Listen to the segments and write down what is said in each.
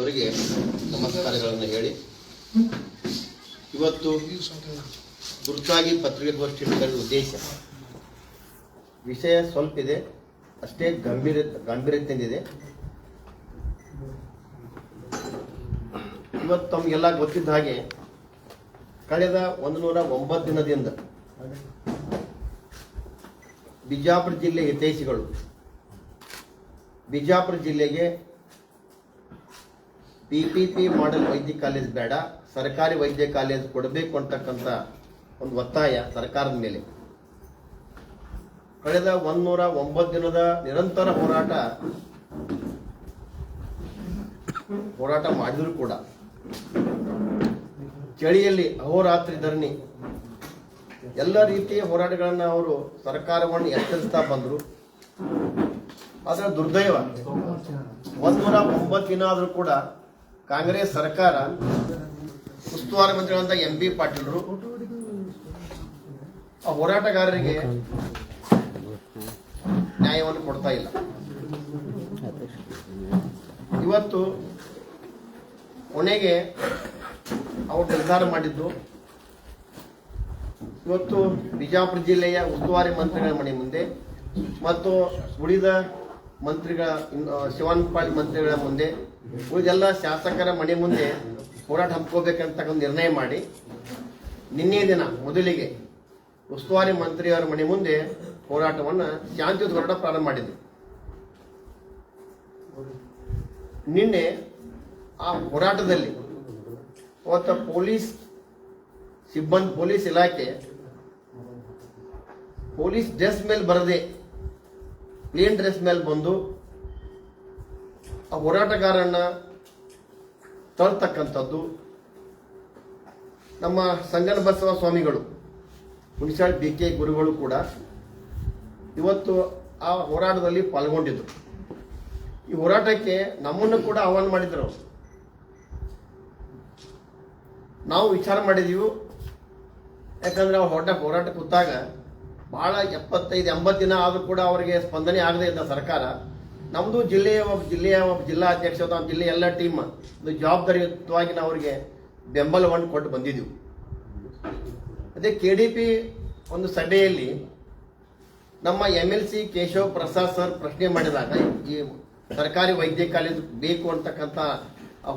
ಅವರಿಗೆ ನಮಸ್ಕಾರಗಳನ್ನು ಹೇಳಿ. ಇವತ್ತು ಗುರುತಾಗಿ ಪತ್ರಿಕಾಗೋಷ್ಠಿ ಕರೆದ ಉದ್ದೇಶ. ವಿಷಯ ಸ್ವಲ್ಪ ಇದೆ. ಅಷ್ಟೇ ಗಂಭೀರ ಗಂಭೀರತೆಯಿಂದಿದೆ ಇವತ್ತು ತಮಗೆಲ್ಲ ಗೊತ್ತಿದ್ದ ಹಾಗೆ ಕಳೆದ ಒಂದು ನೂರ ಒಂಬತ್ತು ದಿನದಿಂದ ಬಿಜಾಪುರ ಜಿಲ್ಲೆ ಹಿತೈಷಿಗಳು. ಬಿಜಾಪುರ ಜಿಲ್ಲೆಗೆ ಪಿ ಪಿ ಪಿ ಮಾಡೆಲ್ ವೈದ್ಯ ಕಾಲೇಜ್ ಬೇಡ, ಸರ್ಕಾರಿ ವೈದ್ಯ ಕಾಲೇಜ್ ಕೊಡಬೇಕು ಅಂತಕ್ಕಂಥ ಒಂದು ಒತ್ತಾಯ ಸರ್ಕಾರದ ಮೇಲೆ. ಕಳೆದ ಒಂದೂರ ಒಂಬತ್ತು ದಿನದ ನಿರಂತರ ಹೋರಾಟ ಹೋರಾಟ ಮಾಡಿದರೂ ಕೂಡ. ಚಳಿಯಲ್ಲಿ ಅಹೋರಾತ್ರಿ ಧರಣಿ, ಎಲ್ಲ ರೀತಿಯ ಹೋರಾಟಗಳನ್ನು ಅವರು ಸರ್ಕಾರವನ್ನು ಎಚ್ಚರಿಸ್ತಾ ಬಂದರು. ಆದರೆ ದುರ್ದೈವ. ಒಂದೂರ ಒಂಬತ್ತು ದಿನ ಆದರೂ ಕೂಡ ಕಾಂಗ್ರೆಸ್ ಸರ್ಕಾರ ಉಸ್ತುವಾರಿ ಮಂತ್ರಿಗಳಂತ ಎಂ ಬಿ ಪಾಟೀಲರು, ಆ ಹೋರಾಟಗಾರರಿಗೆ ನ್ಯಾಯವನ್ನು ಕೊಡ್ತಾ ಇಲ್ಲ. ಇವತ್ತು ಕೊನೆಗೆ ಅವರು ನಿರ್ಧಾರ ಮಾಡಿದ್ದು, ಇವತ್ತು ಬಿಜಾಪುರ ಜಿಲ್ಲೆಯ ಉಸ್ತುವಾರಿ ಮಂತ್ರಿಗಳ ಮನೆ ಮುಂದೆ ಮತ್ತು ಉಳಿದ ಮಂತ್ರಿಗಳ ಪಾಟೀಲ್ ಮಂತ್ರಿಗಳ ಮುಂದೆ ಉಳಿದೆಲ್ಲ ಶಾಸಕರ ಮನೆ ಮುಂದೆ ಹೋರಾಟ ಹಮ್ಮಿಕೋಬೇಕಂತ ನಿರ್ಣಯ ಮಾಡಿ, ನಿನ್ನೆ ದಿನ ಮೊದಲಿಗೆ ಉಸ್ತುವಾರಿ ಮಂತ್ರಿಯವರ ಮನೆ ಮುಂದೆ ಹೋರಾಟವನ್ನು ಶಾಂತಿಯುತ ಹೋರಾಟ ಪ್ರಾರಂಭ ಮಾಡಿದ್ವಿ. ನಿನ್ನೆ ಆ ಹೋರಾಟದಲ್ಲಿ ಅವತ್ತ ಪೊಲೀಸ್, ಸಿಬ್ಬಂದಿ ಪೊಲೀಸ್ ಇಲಾಖೆ ಪೊಲೀಸ್ ಡ್ರೆಸ್ ಮೇಲೆ ಬರದೆ, ಪ್ಲೇನ್ ಡ್ರೆಸ್ ಮೇಲೆ ಬಂದು ಆ ಹೋರಾಟಗಾರನ್ನ ತಳ್ತಕ್ಕಂಥದ್ದು ನಮ್ಮ ಸಂಗನ ಬಸವ ಸ್ವಾಮಿಗಳು ಹುಣಸಾಳ್ ಬಿ ಕೆ ಗುರುಗಳು ಕೂಡ ಇವತ್ತು ಆ ಹೋರಾಟದಲ್ಲಿ ಪಾಲ್ಗೊಂಡಿದ್ರು. ಈ ಹೋರಾಟಕ್ಕೆ ನಮ್ಮನ್ನು ಕೂಡ ಆಹ್ವಾನ ಮಾಡಿದ್ರು ನಾವು ವಿಚಾರ ಮಾಡಿದೀವಿ. ಯಾಕಂದ್ರೆ ಅವ್ರು ಹೊರಟ ಹೋರಾಟ ಕೂತಾಗ ಬಹಳ ಎಪ್ಪತ್ತೈದು, ಎಂಬತ್ತು ದಿನ ಆದರೂ ಕೂಡ ಅವರಿಗೆ ಸ್ಪಂದನೆ ಆಗದೆ ಇದ್ದ ಸರ್ಕಾರ ನಮ್ಮದು ಜಿಲ್ಲೆಯ ಒಬ್ಬ ಜಿಲ್ಲೆಯ ಒಬ್ಬ ಜಿಲ್ಲಾ ಅಧ್ಯಕ್ಷ ಅಥವಾ ಜಿಲ್ಲೆಯ ಎಲ್ಲ ಟೀಮ್ ಒಂದು ಜವಾಬ್ದಾರಿಯುತವಾಗಿ ನಾವು ಅವರಿಗೆ ಬೆಂಬಲವನ್ನು ಕೊಟ್ಟು ಬಂದಿದ್ದೆವು ಅದೇ ಕೆ ಡಿ ಪಿ ಒಂದು ಸಭೆಯಲ್ಲಿ ನಮ್ಮ M L C Keshav Prasad sir ಪ್ರಶ್ನೆ ಮಾಡಿದಾಗ, ಈ ಸರ್ಕಾರಿ ವೈದ್ಯ ಕಾಲೇಜು ಬೇಕು ಅಂತಕ್ಕಂಥ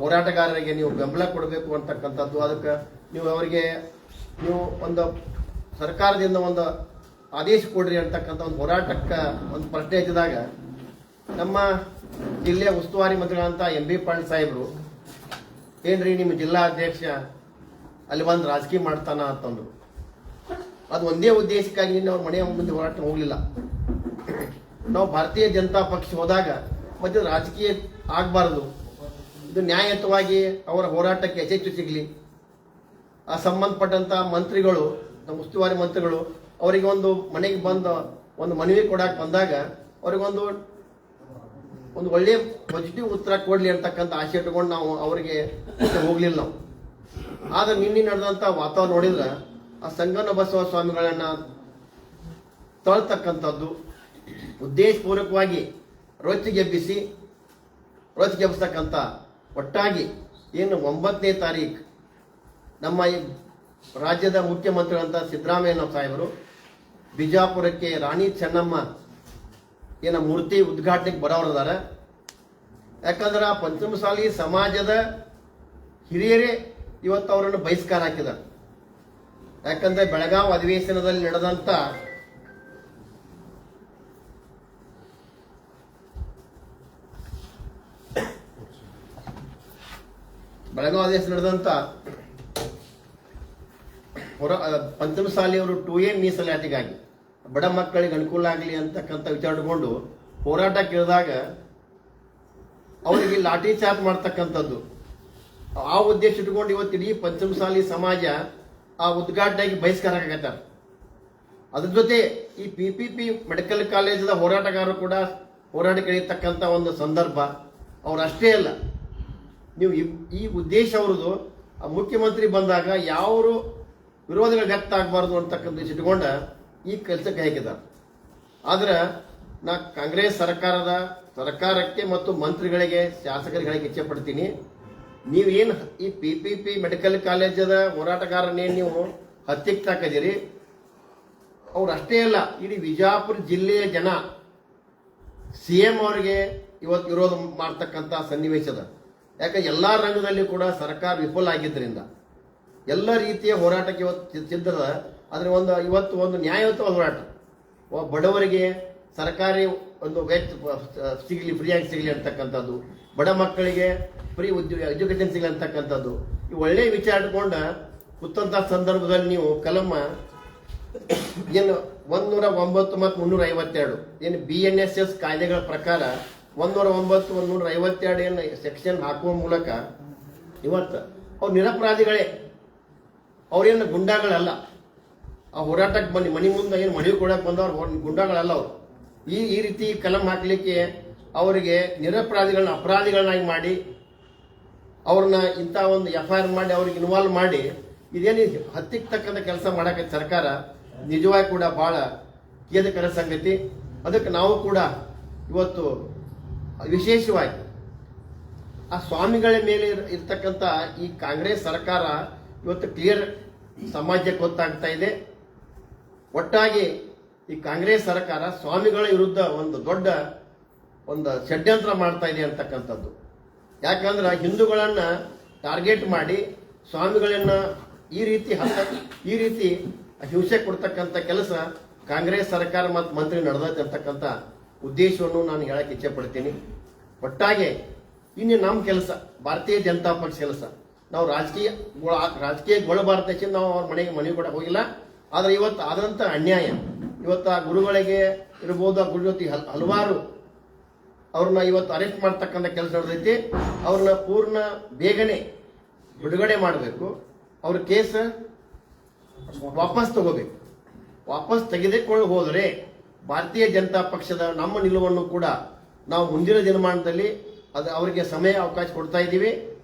ಹೋರಾಟಗಾರರಿಗೆ ನೀವು ಬೆಂಬಲ ಕೊಡಬೇಕು ಅಂತಕ್ಕಂಥದ್ದು, ಅದಕ್ಕೆ ನೀವು ಅವರಿಗೆ ನೀವು ಒಂದು ಸರ್ಕಾರದಿಂದ ಒಂದು ಆದೇಶ ಕೊಡ್ರಿ ಅಂತಕ್ಕಂಥ ಒಂದು ಹೋರಾಟಕ್ಕೆ ಒಂದು ಪ್ರಶ್ನೆ ಎತ್ತಿದಾಗ ನಮ್ಮ ಜಿಲ್ಲೆಯ ಉಸ್ತುವಾರಿ ಮಂತ್ರಿಗಳಂತ ಎಂ ಬಿ ಪಾಂಡ್ ಸಾಹೇಬರು, ಏನ್ರಿ ನಿಮ್ಮ ಜಿಲ್ಲಾ ಅಧ್ಯಕ್ಷ ಅಲ್ಲಿ ಬಂದು ರಾಜಕೀಯ ಮಾಡ್ತಾನ ಅಂತಂದ್ರು. ಅದು ಒಂದೇ ಉದ್ದೇಶಕ್ಕಾಗಿ ಅವ್ರ ಮನೆಯ ಮುಂದೆ ಹೋರಾಟ ಹೋಗಲಿಲ್ಲ. ನಾವು ಭಾರತೀಯ ಜನತಾ ಪಕ್ಷ ಹೋದಾಗ ಮತ್ತೆ ರಾಜಕೀಯ ಆಗಬಾರದು. ಇದು ನ್ಯಾಯಯುತವಾಗಿ ಅವರ ಹೋರಾಟಕ್ಕೆ ಯಶಸ್ಸು ಸಿಗಲಿ. ಆ ಸಂಬಂಧಪಟ್ಟಂತ ಮಂತ್ರಿಗಳು, ನಮ್ಮ ಉಸ್ತುವಾರಿ ಮಂತ್ರಿಗಳು, ಅವರಿಗೆ ಒಂದು ಮನೆಗೆ ಬಂದು ಒಂದು ಮನವಿ ಕೊಡಕ್ಕೆ ಬಂದಾಗ ಅವರಿಗೊಂದು ಒಂದು ಒಳ್ಳೆಯ ಪಾಸಿಟಿವ್ ಉತ್ತರ ಕೊಡ್ಲಿ ಅಂತಕ್ಕಂಥ ಆಸೆ ಇಟ್ಕೊಂಡು ನಾವು ಅವರಿಗೆ ಹೋಗ್ಲಿಲ್ಲ ನಾವು. ಆದ್ರೆ ನಿನ್ನೆ ನಡೆದಂತ ವಾತಾವರಣ ನೋಡಿದ್ರೆ ಆ ಸಂಗನ ಬಸವ ಸ್ವಾಮಿಗಳನ್ನ ತಳ್ತಕ್ಕಂಥದ್ದು ಉದ್ದೇಶಪೂರ್ವಕವಾಗಿ ರೊಚ್ಚಿಗೆಬ್ಬಿಸಿ ರೊಚ್ಚಿಗೆಬ್ಬಿಸ್ತಕ್ಕಂಥ ಒಟ್ಟಾಗಿ ಏನು ಒಂಬತ್ತನೇ ತಾರೀಕು ನಮ್ಮ ರಾಜ್ಯದ ಮುಖ್ಯಮಂತ್ರಿಗಳಂತ ಸಿದ್ದರಾಮಯ್ಯ ಸಾಹೇಬರು ಬಿಜಾಪುರಕ್ಕೆ ರಾಣಿ ಚೆನ್ನಮ್ಮ ಏನ ಮೂರ್ತಿ ಉದ್ಘಾಟನೆಗೆ ಬರೋರದಾರ ಯಾಕಂದ್ರೆ ಆ ಪಂಚಮಸಾಲಿ ಸಮಾಜದ ಹಿರಿಯರೇ ಇವತ್ತು ಅವರನ್ನು ಬಹಿಷ್ಕಾರ ಹಾಕಿದ್ದಾರೆ ಯಾಕಂದ್ರೆ ಬೆಳಗಾವಿ ಅಧಿವೇಶನದಲ್ಲಿ ನಡೆದಂತ ಬೆಳಗಾವಿ ಅಧಿವೇಶನ ನಡೆದಂತ ಹೊರ ಪಂಚಮಸಾಲಿಯವರು ಟೂ ಎ ಮೀಸಲಾತಿಗಾಗಿ ಬಡ ಮಕ್ಕಳಿಗೆ ಅನುಕೂಲ ಆಗಲಿ ಅಂತಕ್ಕಂಥ ವಿಚಾರ ಇಟ್ಕೊಂಡು ಹೋರಾಟ ಕೇಳಿದಾಗ ಅವರಿಗೆ ಲಾಠಿ ಚಾರ್ಜ್ ಮಾಡ್ತಕ್ಕಂಥದ್ದು. ಆ ಉದ್ದೇಶ ಇಟ್ಕೊಂಡು ಇವತ್ತು ಇಡೀ ಪಂಚಮಸಾಲಿ ಸಮಾಜ ಆ ಉದ್ಘಾಟನೆಗೆ ಬಹಿಷ್ಕಾರ ಆಗತ್ತಾರ ಅದ್ರ ಜೊತೆ ಈ ಪಿ ಪಿ ಪಿ ಮೆಡಿಕಲ್ ಕಾಲೇಜದ ಹೋರಾಟಗಾರರು ಕೂಡ ಹೋರಾಟ ಕಳೆಯತಕ್ಕಂಥ ಒಂದು ಸಂದರ್ಭ ಅವ್ರು ಅಷ್ಟೇ ಅಲ್ಲ. ನೀವು ಈ- ಉದ್ದೇಶ ಅವ್ರದ್ದು ಮುಖ್ಯಮಂತ್ರಿ ಬಂದಾಗ ಯಾವರು ವಿರೋಧಗಳು ವ್ಯಕ್ತ ಆಗಬಾರ್ದು ಅಂತಕ್ಕಂಥ ಇಟ್ಕೊಂಡ ಈ ಕೆಲಸ ಕೈಗಿದ್ದಾರೆ ಆದ್ರೆ ನಾ ಕಾಂಗ್ರೆಸ್ ಸರ್ಕಾರದ ಸರ್ಕಾರಕ್ಕೆ ಮತ್ತು ಮಂತ್ರಿಗಳಿಗೆ, ಶಾಸಕರುಗಳಿಗೆ ಇಚ್ಛೆ ಪಡ್ತೀನಿ. ನೀವೇನು ಈ ಪಿ ಪಿ ಪಿ ಮೆಡಿಕಲ್ ಕಾಲೇಜದ ಹೋರಾಟಗಾರನೇನು ನೀವು ಹತ್ತಿಗೆ ತಾಕದಿರಿ. ಅವ್ರು ಅಷ್ಟೇ ಅಲ್ಲ, ಇಡೀ ವಿಜಾಪುರ ಜಿಲ್ಲೆಯ ಜನ ಸಿ ಎಂ ಅವರಿಗೆ ಇವತ್ತು ವಿರೋಧ ಮಾಡ್ತಕ್ಕಂಥ ಸನ್ನಿವೇಶದ ಯಾಕೆ ಎಲ್ಲ ರಂಗದಲ್ಲಿ ಕೂಡ ಸರ್ಕಾರ ವಿಫಲ ಆಗಿದ್ದರಿಂದ, ಎಲ್ಲ ರೀತಿಯ ಹೋರಾಟಕ್ಕೆ ಇವತ್ತು ಸಿದ್ಧದ ಆದರೆ ಒಂದು ಇವತ್ತು ಒಂದು ನ್ಯಾಯಯುತ ಹೋರಾಟ. ಬಡವರಿಗೆ ಸರ್ಕಾರಿ ಒಂದು ವೆಚ್ಚ ಸಿಗಲಿ ಫ್ರೀಯಾಗಿ ಸಿಗಲಿ ಅಂತಕ್ಕಂಥದ್ದು, ಬಡ ಮಕ್ಕಳಿಗೆ ಫ್ರೀ ಉದ್ಯೋಗ ಎಜುಕೇಷನ್ ಸಿಗಲಿ ಅಂತಕ್ಕಂಥದ್ದು, ಈ ಒಳ್ಳೆಯ ವಿಚಾರ ಇಟ್ಕೊಂಡು ಕುತ್ತಂಥ ಸಂದರ್ಭದಲ್ಲಿ ನೀವು ಕಲಮ್ಮ ಏನು ಒಂದೂರ ಒಂಬತ್ತು ಮತ್ತು ಮುನ್ನೂರ ಐವತ್ತೆರಡು ಏನು ಬಿ ಎನ್ ಎಸ್ ಎಸ್ ಕಾಯ್ದೆಗಳ ಪ್ರಕಾರ ಒಂದೂರ ಒಂಬತ್ತು ಒಂದೂರ ಐವತ್ತೆರಡು ಏನು ಸೆಕ್ಷನ್ ಹಾಕುವ ಮೂಲಕ ಇವತ್ತು ಅವ್ರು ನಿರಪರಾಧಿಗಳೇ. ಅವ್ರೇನು ಗುಂಡಾಗಳಲ್ಲ. ಆ ಹೋರಾಟಕ್ಕೆ ಬನ್ನಿ. ಮನೆ ಮುಂದೆ ಏನು ಮನವಿ ಕೊಡಕ್ಕೆ ಬಂದವ್ರು ಗುಂಡಾಗಳಲ್ಲ ಅವರು. ಈ ಈ ರೀತಿ ಕಲಂ ಹಾಕಲಿಕ್ಕೆ ಅವರಿಗೆ ನಿರಪರಾಧಿಗಳನ್ನ, ಅಪರಾಧಿಗಳನ್ನಾಗಿ ಮಾಡಿ, ಅವ್ರನ್ನ ಇಂಥ ಒಂದು ಎಫ್ ಐ ಆರ್ ಮಾಡಿ ಅವ್ರಿಗೆ ಇನ್ವಾಲ್ವ್ ಮಾಡಿ, ಇದೇನು ಹತ್ತಿಗೆ ತಕ್ಕಂಥ ಕೆಲಸ ಮಾಡಕ್ಕೆ ಸರ್ಕಾರ ನಿಜವಾಗಿ ಕೂಡ ಭಾಳ ಖೇದಕರ ಸಂಗತಿ. ಅದಕ್ಕೆ ನಾವು ಕೂಡ ಇವತ್ತು ವಿಶೇಷವಾಗಿ ಆ ಸ್ವಾಮಿಗಳ ಮೇಲೆ ಇರ್- ಇರ್ತಕ್ಕಂಥ ಈ ಕಾಂಗ್ರೆಸ್ ಸರ್ಕಾರ ಇವತ್ತು ಕ್ಲಿಯರ್ ಸಮಾಜಕ್ಕೆ ಗೊತ್ತಾಗ್ತಾ ಇದೆ. ಒಟ್ಟಾಗಿ ಈ ಕಾಂಗ್ರೆಸ್ ಸರ್ಕಾರ ಸ್ವಾಮಿಗಳ ವಿರುದ್ಧ ಒಂದು ದೊಡ್ಡ ಒಂದು ಷಡ್ಯಂತ್ರ ಮಾಡ್ತಾ ಇದೆ ಅಂತಕ್ಕಂಥದ್ದು. ಯಾಕಂದ್ರೆ ಹಿಂದೂಗಳನ್ನ ಟಾರ್ಗೆಟ್ ಮಾಡಿ ಸ್ವಾಮಿಗಳನ್ನ ಈ ರೀತಿ ಹತ್ತ, ಈ ರೀತಿ ಹಿಂಸೆ ಕೊಡ್ತಕ್ಕಂಥ ಕೆಲಸ ಕಾಂಗ್ರೆಸ್ ಸರ್ಕಾರ ಮತ್ತು ಮಂತ್ರಿ ನಡೆದೈತೆ ಅಂತಕ್ಕಂಥ ಉದ್ದೇಶವನ್ನು ನಾನು ಹೇಳಕ್ಕೆ ಇಚ್ಛೆ ಪಡ್ತೀನಿ. ಒಟ್ಟಾಗೆ ಇನ್ನು ನಮ್ಮ ಕೆಲಸ, ಭಾರತೀಯ ಜನತಾ ಪಕ್ಷ ಕೆಲಸ. ನಾವು ರಾಜಕೀಯ ರಾಜಕೀಯ ದೇಶದಿಂದ ನಾವು ಅವ್ರ ಮನೆಗೆ ಮನೆ ಕೂಡ ಹೋಗಿಲ್ಲ. ಆದ್ರೆ ಇವತ್ತು ಆದಂಥ ಅನ್ಯಾಯ. ಇವತ್ತು ಆ ಗುರುಗಳಿಗೆ ಇರ್ಬೋದು, ಆ ಗುರು ಜೊತೆ ಹಲ್- ಹಲವಾರು ಅವ್ರನ್ನ ಇವತ್ತು ಅರೆಸ್ಟ್ ಮಾಡ್ತಕ್ಕಂಥ ಕೆಲಸ ನಡೆದೈತಿ. ಅವ್ರನ್ನ ಪೂರ್ಣ ಬೇಗನೆ ಬಿಡುಗಡೆ ಮಾಡಬೇಕು. ಅವ್ರ ಕೇಸ್ ವಾಪಸ್ ತಗೋಬೇಕು. ವಾಪಸ್ ತೆಗೆದುಕೊಂಡು ಹೋದರೆ ಭಾರತೀಯ ಜನತಾ ಪಕ್ಷದ ನಮ್ಮ ನಿಲುವನ್ನು ಕೂಡ ನಾವು ಮುಂದಿನ ದಿನಮಾನದಲ್ಲಿ ಅದು ಅವರಿಗೆ ಸಮಯ ಅವಕಾಶ ಕೊಡ್ತಾ ಇದ್ದೀವಿ.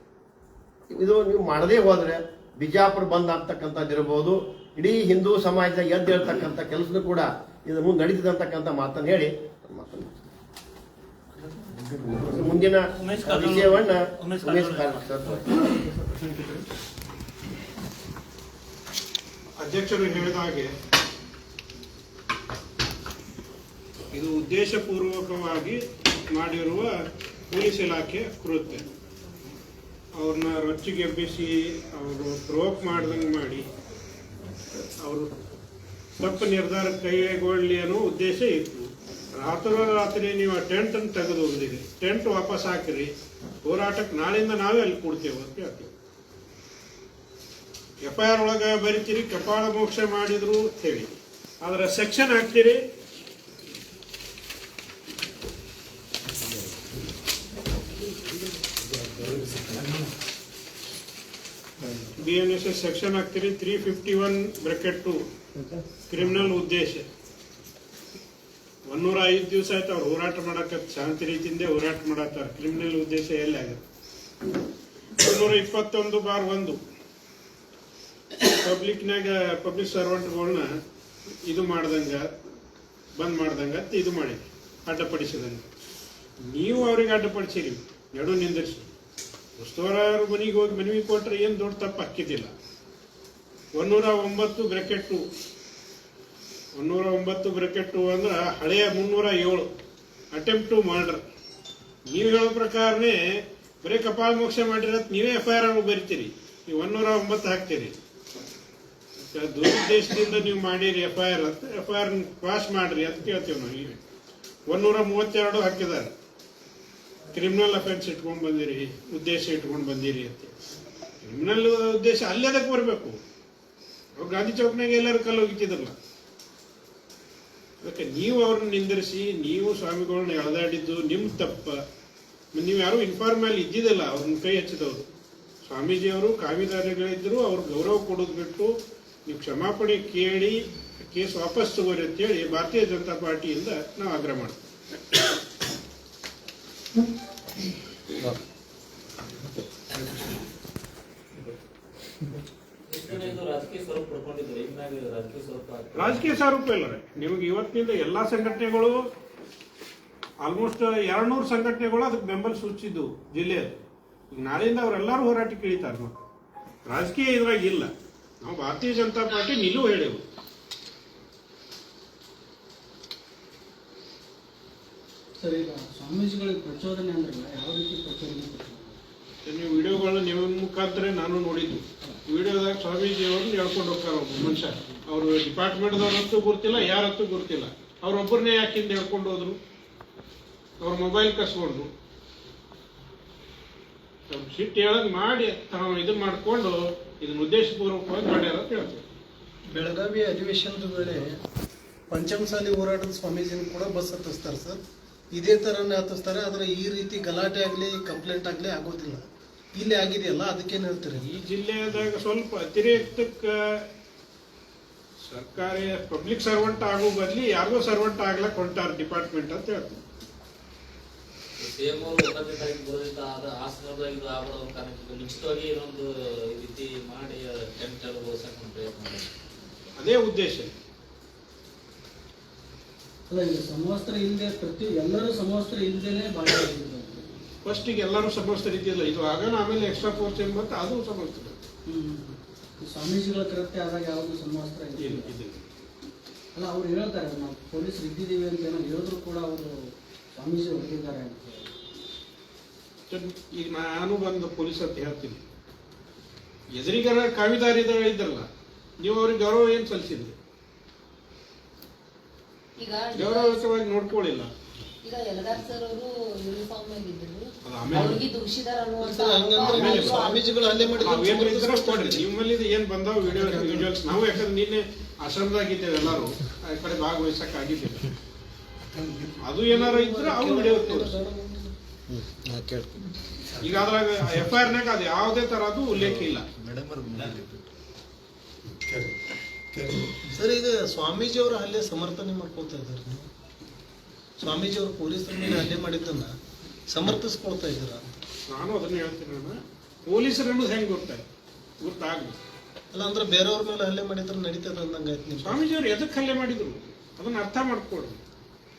ಇದು ನೀವು ಮಾಡದೇ ಹೋದರೆ ಬಿಜಾಪುರ ಬಂದ್ ಆಗ್ತಕ್ಕಂಥದ್ದು ಇರಬಹುದು ಇಡೀ ಹಿಂದೂ ಸಮಾಜದ ಎದ್ದು ಹೇಳ್ತಕ್ಕಂಥ ಕೆಲಸನೂ ಕೂಡ ಇದು ಮುಂದೆ ನಡೀತದೆ ಅಂತಕ್ಕಂಥ ಮಾತನ್ನು ಹೇಳಿ. ಮುಂದಿನ ವಿಷಯವನ್ನ ಉಮೇಶ್. ಅಧ್ಯಕ್ಷರು ಹೇಳಿದ ಹಾಗೆ ಇದು ಉದ್ದೇಶಪೂರ್ವಕವಾಗಿ ಮಾಡಿರುವ ಪೊಲೀಸ್ ಇಲಾಖೆ ಕೃತ್ಯ ಅವ್ರನ್ನ ರೊಚ್ಚಿಗೆಬ್ಬಿಸಿ ಅವರು ಪ್ರೋಕ್ ಮಾಡ್ದಂಗೆ ಮಾಡಿ ಅವರು ತಪ್ಪು ನಿರ್ಧಾರ ಕೈಗೊಳ್ಳಿ ಅನ್ನೋ ಉದ್ದೇಶ ಇತ್ತು. ರಾತ್ರೋರಾತ್ರಿ ನೀವು ಆ ಟೆಂಟ್ ಅನ್ನು ತೆಗೆದು ಹೋಗಿದ್ದೀರಿ ಟೆಂಟ್ ವಾಪಸ್ ಹಾಕಿರಿ. ಹೋರಾಟಕ್ಕೆ ನಾಳೆಯಿಂದ ನಾವೇ ಅಲ್ಲಿ ಕೊಡ್ತೇವೆ ಅಂತ ಹೇಳ್ತೀವಿ ಎಫ್ ಐ ಆರ್ ಒಳಗೆ ಬರಿತೀರಿ, ಕಪಾಳ ಮೋಕ್ಷ ಮಾಡಿದ್ರು ಹೇಳಿ. ಆದ್ರೆ ಸೆಕ್ಷನ್ ಹಾಕ್ತೀರಿ B N S S section ಆಗ್ತೀರಿ? Three fifty one bracket two criminal ಉದ್ದೇಶ. ಒಂದೂರ ಐದು ದಿವಸ ಆಯ್ತು ಅವ್ರು ಹೋರಾಟ ಮಾಡಕ್ಕೆ ಶಾಂತಿ ರೀತಿಯಿಂದ ಹೋರಾಟ ಮಾಡತ್ತಾರ. ಕ್ರಿಮಿನಲ್ ಉದ್ದೇಶ ಎಲ್ಲಿ ಆಗುತ್ತೆ? ಒಂದೂರ ಇಪ್ಪತ್ತೊಂದು ಬಾರ್ ಒಂದು. ಪಬ್ಲಿಕ್ನಾಗ ಪಬ್ಲಿಕ್ ಸರ್ವೆಂಟ್ಗಳನ್ನ ಇದು ಮಾಡ್ದಂಗ ಬಂದ್ ಮಾಡ್ದಂಗ ಇದು ಮಾಡಿ ಅಡ್ಡಪಡಿಸಿದಂಗೆ. ನೀವು ಅವ್ರಿಗೆ ಅಡ್ಡಪಡಿಸಿರಿ. ನಡು ನಿಂದಿರಿಸಿ. ಉಸ್ತುವಾರ ಮನೆಗೆ ಹೋಗಿ ಮನವಿ ಕೊಟ್ಟರೆ ಏನು ದೊಡ್ಡ ತಪ್ಪು ಹಾಕಿದ್ದಿಲ್ಲ. ಒನ್ನೂರ ಒಂಬತ್ತು ಬ್ರೆಕೆಟ್ ಟು. ಒಂದೂರ ಒಂಬತ್ತು ಬ್ರೆಕೆಟ್ ಟು ಅಂದ್ರೆ ಹಳೆಯ ಮುನ್ನೂರ ಏಳು ಅಟೆಂಪ್ಟು ಮರ್ಡರ್. ನೀವು ಹೇಳೋ ಪ್ರಕಾರನೇ ಬರೀ ಕಪಾಳ ಮೋಕ್ಷ ಮಾಡಿರೋ ನೀವೇ ಎಫ್ ಐ ಆರ್ ಬರಿತೀರಿ. ನೀವು ಒನ್ನೂರ ಒಂಬತ್ತು ಹಾಕ್ತೀರಿ ದುರುದ್ದೇಶದಿಂದ ನೀವು ಮಾಡಿರಿ ಎಫ್ ಐ ಆರ್ ಅಂತ ಎಫ್ ಐ ಆರ್ ಪಾಸ್ ಮಾಡ್ರಿ ಅಂತ ಕೇಳ್ತೀವಿ ನಾವು ಒಂದೂರ ಮೂವತ್ತೆರಡು ಹಾಕಿದ್ದಾರೆ. ಕ್ರಿಮಿನಲ್ ಅಫೆನ್ಸ್ ಇಟ್ಕೊಂಡು ಬಂದಿರಿ, ಉದ್ದೇಶ ಇಟ್ಕೊಂಡು ಬಂದಿರಿ ಅಂತ. ಕ್ರಿಮಿನಲ್ ಉದ್ದೇಶ ಅಲ್ಲೇದಕ್ಕೆ ಬರಬೇಕು. ಅವ್ರು ಗಾಂಧಿ ಚೌಕ್ನಾಗ ಎಲ್ಲರೂ ಕಲ್ಲು ಹೋಗಿತ್ತಿದ್ರಲ್ಲ ಅದಕ್ಕೆ ನೀವು ಅವ್ರನ್ನ ನಿಂದಿರಿಸಿ, ನೀವು ಸ್ವಾಮಿಗಳನ್ನ ಎಳೆದಾಡಿದ್ದು ನಿಮ್ಮ ತಪ್ಪ. ನೀವು ಯಾರು ಇನ್ಫಾರ್ಮಲ್ ಇದ್ದಿದ್ದಲ್ಲ, ಅವ್ರನ್ನ ಕೈ ಹಚ್ಚಿದವರು. ಸ್ವಾಮೀಜಿಯವರು, ಕಾವಿದಾರಿಗಳಿದ್ರು, ಅವ್ರು ಗೌರವ ಕೊಡೋದು ಬಿಟ್ಟು ನೀವು ಕ್ಷಮಾಪಣೆ ಕೇಳಿ, ಕೇಸ್ ವಾಪಸ್ ತಗೋರಿ ಅಂತೇಳಿ ಭಾರತೀಯ ಜನತಾ ಪಾರ್ಟಿಯಿಂದ ನಾವು ಆಗ್ರಹ ಮಾಡ್ತೀವಿ. ರಾಜಕೀಯ ಸ್ವರೂಪ ಇಲ್ಲ ನಿಮಗೆ ಇವತ್ತಿನಿಂದ ಎಲ್ಲಾ ಸಂಘಟನೆಗಳು ಆಲ್ಮೋಸ್ಟ್ ಎರಡ್ನೂರು ಸಂಘಟನೆಗಳು ಅದಕ್ಕೆ ಬೆಂಬಲ ಸೂಚಿಸಿದ್ದು ಜಿಲ್ಲೆಯಲ್ಲಿ. ಈಗ ನಾಳೆಯಿಂದ ಅವರೆಲ್ಲರೂ ಹೋರಾಟಕ್ಕೆ ಇಳಿತಾರೆ ರಾಜಕೀಯ ಇದ್ರಾಗ ಇಲ್ಲ. ನಾವು ಭಾರತೀಯ ಜನತಾ ಪಾರ್ಟಿ ನಿಲುವು ಹೇಳೇವು. ಸರ್ ಈಗ ಸ್ವಾಮೀಜಿಗಳಿಗೆ ಪ್ರಚೋದನೆ ಅಂದ್ರಲ್ಲ ಯಾವ ರೀತಿ ಪ್ರಚೋದನೆ? ನೀವು ವಿಡಿಯೋಗಳನ್ನ ನಿಮ್ಮ ಮುಖಾಂತರ ನಾನು ನೋಡಿದ್ದು. ವಿಡಿಯೋದಾಗ ಸ್ವಾಮೀಜಿ ಅವ್ರನ್ನ ಹೇಳ್ಕೊಂಡು ಹೋಗ್ತಾರೆ ಒಬ್ಬ ಮನುಷ್ಯ. ಅವರು ಡಿಪಾರ್ಟ್ಮೆಂಟ್ದವ್ರಂತೂ ಗೊತ್ತಿಲ್ಲ ಯಾರತ್ತೂ ಗೊತ್ತಿಲ್ಲ. ಅವ್ರೊಬ್ಬರನ್ನೇ ಯಾಕಿಂದ ಹೇಳ್ಕೊಂಡು ಹೋದ್ರು? ಅವ್ರ ಮೊಬೈಲ್ ಕಸ್ಕೊಂಡ್ರು. ಸಿಟ್ಟು ಹೇಳಂಗ್ ಮಾಡಿ ತಾವು ಇದನ್ನ ಮಾಡ್ಕೊಂಡು ಇದನ್ನ ಉದ್ದೇಶಪೂರ್ವಕವಾಗಿ ಮಾಡ್ಯಾರ ಅಂತ ಹೇಳ್ತಾರೆ ಬೆಳಗಾವಿ ಅಧಿವೇಶನದ ವೇಳೆ ಪಂಚಮಸಾಲಿ ಹೋರಾಟದ ಸ್ವಾಮೀಜಿನ ಕೂಡ ಬಸ್ ಹತ್ತಿಸ್ತಾರೆ ಸರ್. ಇದೇ ಥರನೇ ಹತ್ತಿಸ್ತಾರೆ ಆದರೆ ಈ ರೀತಿ ಗಲಾಟೆ ಆಗಲಿ ಕಂಪ್ಲೇಂಟ್ ಆಗಲಿ ಆಗೋದಿಲ್ಲ. ಇಲ್ಲಿ ಆಗಿದೆಯಲ್ಲ ಅದಕ್ಕೇನು ಹೇಳ್ತೀರಿ? ಈ ಜಿಲ್ಲೆದಾಗ ಸ್ವಲ್ಪ ಅತಿರೇಕಕ್ಕೆ ಸರ್ಕಾರಿ ಪಬ್ಲಿಕ್ ಸರ್ವೆಂಟ್ ಆಗೋ ಬದ್ಲಿ ಯಾರಿಗೋ ಸರ್ವೆಂಟ್ ಆಗ್ಲಕ್ ಹೊಂಟಾರ ಡಿಪಾರ್ಟ್ಮೆಂಟ್ ಅಂತ ಮಾಡಿ ಅದೇ ಉದ್ದೇಶ. ಅಲ್ಲ ಈಗ ಸಮವಸ್ತ್ರ ಇಲ್ಲದೆ ಪ್ರತಿ ಎಲ್ಲರೂ ಸಮವಸ್ತ್ರ ಇಲ್ಲದೇನೆ ಫಸ್ಟ್ ಫಸ್ಟಿಗೆ ಎಲ್ಲರೂ ಸಮವಸ್ತ್ರ ಇದ್ದಿಲ್ಲ. ಇದು ಆಗೋಣ ಆಮೇಲೆ ಎಕ್ಸ್ಟ್ರಾ ಫೋರ್ಸ್ ಎಂಬತ್ತು ಅದು ಸಮಸ್ತ ಹ್ಞೂ ಸ್ವಾಮೀಜಿಗಳ ಕೃತ್ಯ ಆದಾಗ ಯಾವುದು ಸಮವಸ್ತ್ರ ಇಲ್ಲ ಅಲ್ಲ ಅವ್ರು ಹೇಳ್ತಾರೆ ನಾವು ಪೊಲೀಸರು ಇದ್ದಿದ್ದೀವಿ ಅಂತ ಏನೋ ಹೇಳಿದ್ರು ಕೂಡ ಅವರು ಸ್ವಾಮೀಜಿ ಹೊರಗಿದ್ದಾರೆ ಅಂತ. ಈಗ ನಾನು ಬಂದು ಪೊಲೀಸ್ ಅಂತ ಹೇಳ್ತೀನಿ. ಎದುರಿಗರ ಕಾವಿದಾರಿ ಇದ್ರಲ್ಲ ನೀವು ಅವ್ರಿಗೆ ಗೌರವ ಏನು ಸಲ್ಲಿಸಿದ್ರಿ? ಈಗ ಗೌರವಯುತವಾಗಿ ನೋಡ್ಕೊಳ್ಳಿಲ್ಲ. ಈಗ ಯಲಗಾರ್ ಸರ್ ಅವರು ಯೂನಿಫಾರ್ಮ್ ಅವ್ರಿಗೆ ಅನ್ನುವಂತ ಸ್ವಾಮೀಜಿಗಳು ಹಲ್ಲೆ ಮಾಡಿದ್ರು ಕೊಡ್ರಿ ನಿಮ್ಮಲ್ಲಿ ಏನ್ ಬಂದಾವ ವಿಡಿಯೋ ವಿಜುವಲ್ಸ್ ನಾವು ಯಾಕಂದ್ರೆ ನಿನ್ನೆ ಆಶ್ರಮದಾಗಿದ್ದೇವೆ ಎಲ್ಲರೂ. ಆ ಕಡೆ ಭಾಗವಹಿಸಕ್ ಅದು ಏನಾರ ಇದ್ರೆ ಅವ್ರು ವಿಡಿಯೋ ಈಗ ಅದ್ರಾಗ ಎಫ್ ಐ ಆರ್ನಾಗ ಅದು ಯಾವುದೇ ತರ ಅದು ಉಲ್ಲೇಖ ಇಲ್ಲ. ಸರ್ ಈಗ ಸ್ವಾಮೀಜಿ ಅವರ ಹಲ್ಲೆ ಸಮರ್ಥನೆ ಮಾಡ್ಕೊಳ್ತಾ ಇದ್ದಾರೆ ನೀವು. ಸ್ವಾಮೀಜಿ ಅವರು ಪೊಲೀಸರ ಮೇಲೆ ಹಲ್ಲೆ ಮಾಡಿದ್ದನ್ನ ಸಮರ್ಥಿಸ್ಕೊಳ್ತಾ ಇದ್ದೀರಾ ನಾನು ಅದನ್ನ ಹೇಳ್ತೀನಿ ನಾನು. ಪೊಲೀಸರು ಅನ್ನೋದು ಹೆಂಗ್ ಗೊತ್ತಾಯ್ತು ಗೊತ್ತಾಗ್ಬೇಕು ಅಲ್ಲ ಅಂದ್ರೆ ಬೇರೆಯವ್ರ ಮೇಲೆ ಹಲ್ಲೆ ಮಾಡಿದ್ರೆ ನಡೀತದೆ ಅಂದಂಗಾಯ್ತು ನೀವು ಸ್ವಾಮೀಜಿಯವರು ಎದಕ್ಕೆ ಹಲ್ಲೆ ಮಾಡಿದ್ರು? ಅದನ್ನ ಅರ್ಥ ಮಾಡ್ಕೊಡ್ರಿ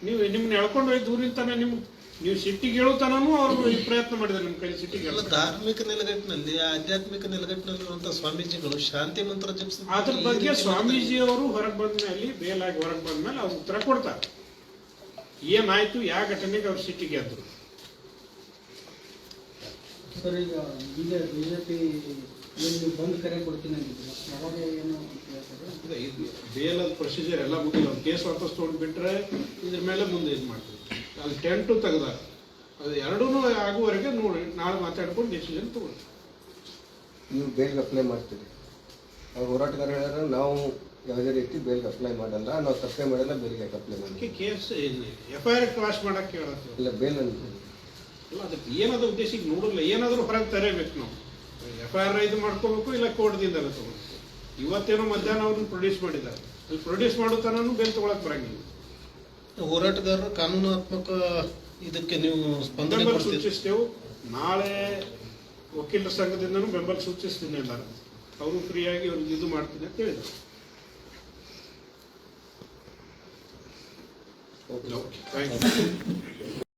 ನೀವು ನಿಮ್ಮನ್ನ ಎಳ್ಕೊಂಡು ಹೋಗಿ ದೂರಿಂದ ನಿಮ್ ನೀವು ಸಿಟ್ಟಿಗೆ ಹೇಳುತ್ತಾನೂ ಅವರು ಈ ಪ್ರಯತ್ನ ಮಾಡಿದ್ದಾರೆ ನಿಮ್ಮ ಕೈ ಸಿಟ್ಟಿಗೆ ಎಲ್ಲ ಧಾರ್ಮಿಕ ನೆಲೆಗಟ್ಟಿನಲ್ಲಿ ಆಧ್ಯಾತ್ಮಿಕ ನೆಲೆಗಟ್ಟಿನಲ್ಲಿರುವಂತಹ ಸ್ವಾಮೀಜಿಗಳು ಶಾಂತಿ ಮಂತ್ರ ಜಪಿಸ. ಅದ್ರ ಬಗ್ಗೆ ಸ್ವಾಮೀಜಿಯವರು ಹೊರಗೆ ಬಂದ ಮೇಲೆ ಬೇಲಾಗಿ ಹೊರಗೆ ಬಂದ ಮೇಲೆ ಅವ್ರು ಉತ್ತರ ಕೊಡ್ತಾರೆ. ಏನಾಯ್ತು ಯಾವ ಘಟನೆಗೆ ಅವ್ರು ಸಿಟ್ಟಿಗೆ ಅದ್ರು ಸರ್ ಈಗ ಈಗ ಬಿಜೆಪಿ ಬಂದ್ ಕರೆ ಕೊಡ್ತೀನಿ ಅಂತಿದ್ರು ಯಾವಾಗ ಏನು ಬೇಲದ ಪ್ರೊಸೀಜರ್ ಎಲ್ಲ ಮುಗಿದ ಒಂದು ಕೇಸ್ ವಾಪಸ್ ತೊಗೊಂಡ್ಬಿಟ್ರೆ ಇದ್ರ ಮೇಲೆ ಮುಂದೆ ಇದು ಮಾಡ್ತೀವಿ ಅಲ್ಲಿ ಟೆಂಟು ತೆಗ್ದಾರ ಅದು ಎರಡೂ ಆಗುವವರೆಗೆ ನೋಡಿ ನಾಳೆ ಮಾತಾಡ್ಕೊಂಡು ಡಿಸಿಷನ್ ತಗೊಳ್ಳಿ. ನೀವು ಬೇಲ್ಗೆ ಅಪ್ಲೈ ಮಾಡ್ತೀರಿ. ಅವ್ರು ಹೋರಾಟಗಾರ ಹೇಳಿದ್ರೆ ನಾವು ಯಾವುದೇ ರೀತಿ ಬೇಲ್ಗೆ ಅಪ್ಲೈ ಮಾಡಲ್ಲ ನಾವು ತಪ್ಪೇ ಮಾಡಲ್ಲ ಬೇಲ್ಗೆ ಯಾಕೆ ಅಪ್ಲೈ ಮಾಡಿ case F I R quash ಮಾಡಕ್ಕೆ ಹೇಳತ್ತೆ ಇಲ್ಲ ಬೇಲ್ ಅಂತ ಇಲ್ಲ ಅದಕ್ಕೆ ಏನಾದ್ರು ಉದ್ದೇಶ ಈಗ ನೋಡಲ್ಲ ಏನಾದರೂ ಹೊರಗೆ ತರಬೇಕು ನಾವು. ಎಫ್ ಐ ಆರ್ ಇದು ಮಾಡ್ಕೋಬೇಕು ಇಲ್ಲ ಕೋರ್ಟ್ದಿಂದ ತಗೋಬೇಕು? ಇವತ್ತೇನೋ ಮಧ್ಯಾಹ್ನ ಅವ್ರನ್ನ ಪ್ರೊಡ್ಯೂಸ್ ಮಾಡಿದ್ದಾರೆ. ಅಲ್ಲಿ ಪ್ರೊಡ್ಯೂಸ್ ಮಾಡೋ ತನೂ ಬೇಲ್ ತೊಗೊಳಕ್ಕೆ ಬರಂಗಿಲ್ಲ. ಹೋರಾಟಗಾರರು ಕಾನೂನಾತ್ಮಕ ಇದಕ್ಕೆ ನೀವು ಸ್ಪಂದನೆ ಬೆಂಬಲ ಸೂಚಿಸ್ತೇವೆ. ನಾಳೆ ವಕೀಲರ ಸಂಘದಿಂದನೂ ಬೆಂಬಲ ಸೂಚಿಸ್ತೀನಿ ಎಲ್ಲರೂ ಅವರು ಫ್ರೀಯಾಗಿ ಅವ್ರಿಗೆ ಇದು ಮಾಡ್ತೀನಿ ಅಂತ ಹೇಳಿದ್ರು. ಓಕೆ. Thank you